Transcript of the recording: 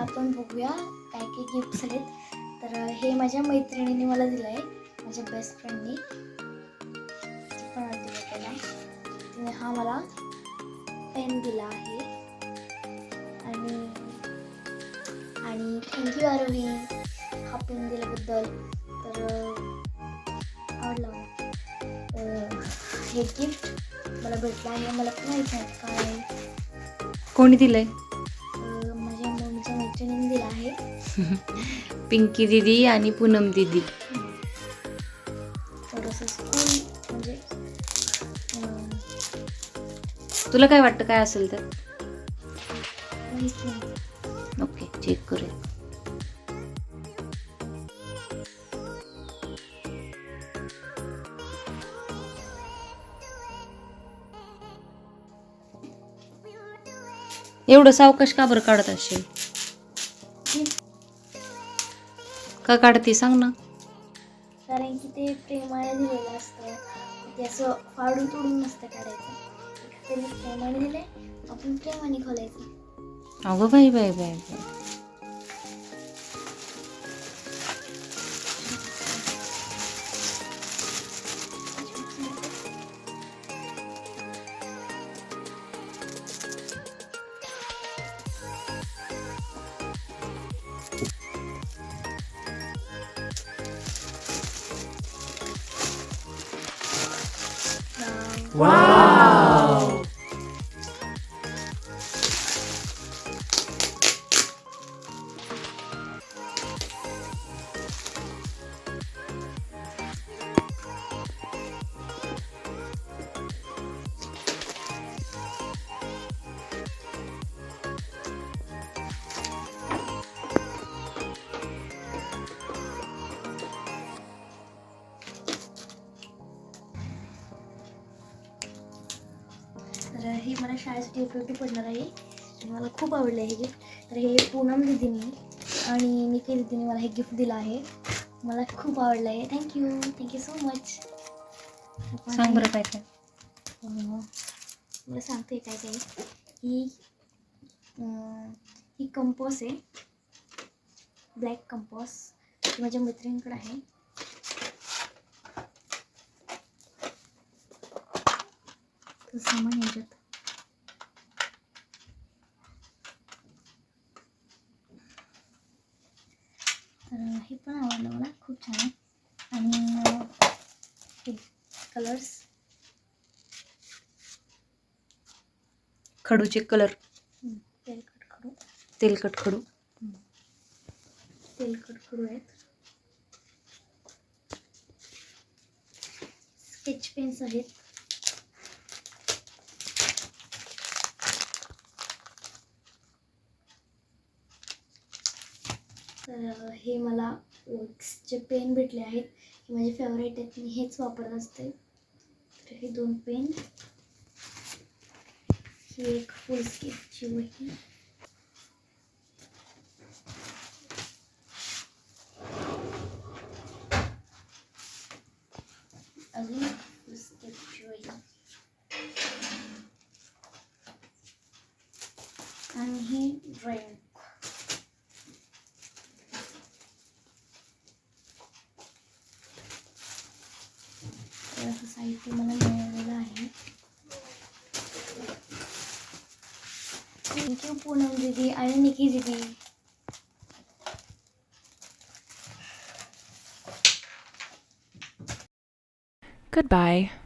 आपण बघूया काय काय गिफ्ट्स आहेत. तर हे माझ्या मैत्रिणीने मला दिलं आहे माझ्या बेस्ट फ्रेंडनी पण दिलं त्याला. तिने हा मला पेन दिला आहे. आणि आणि थँक्यू आरवी हा पेन दिल्याबद्दल. तर आवडला मला. हे गिफ्ट मला भेटलं आहे मला पण माहीत नाही काय. कोणी दिलं आहे पिंकी दिदी आणि पूनम दिदी. म्हणजे तुला काय वाटतं काय असेल तर? ओके चेक करूया. एवढं सावकाश का बरं काढत असेल का काढते सांग ना. कारण की ते प्रेमाने दिलेलं असतं. ते असं फाडून तोडून नसतं काढायचं. प्रेमाने दिले आपण प्रेमाने खोलायचं. अगं बाई बाई बाई बाई. तर हे मला शाळेसाठी उपयोगी पडणार आहे. आणि मला खूप आवडलं हे गिफ्ट तर हे पूनम दिदीने आणि निकी दिदीने मला हे गिफ्ट दिलं आहे. मला खूप आवडलं आहे थँक्यू थँक्यू सो मच सांग बरं काय काय. मला सांगते काय काय. ही ही कंपॉस आहे. Black compass. माझ्या मैत्रिणीकडे आहे. सामान याच्यात तर हे पण आवडलं मला. खूप छान आहे. आणि हे कलर्स खडूचे कलर तेलकट खडू. तेलकट खडू. तेलकट खडू आहेत. स्केच पेन्स आहेत. तर हे मला जे पेन भेटले आहेत. हे माझे फेवरेट आहेत. मी हेच वापरत असते. तर हे दोन पेन ही एक फुल स्केपची वही. अजून वही. आणि हे ड्रॉइंग तर असं साहित्य मला मिळालेलं आहे थँक्यू पूनम दीदी आणि निकी दीदी Goodbye.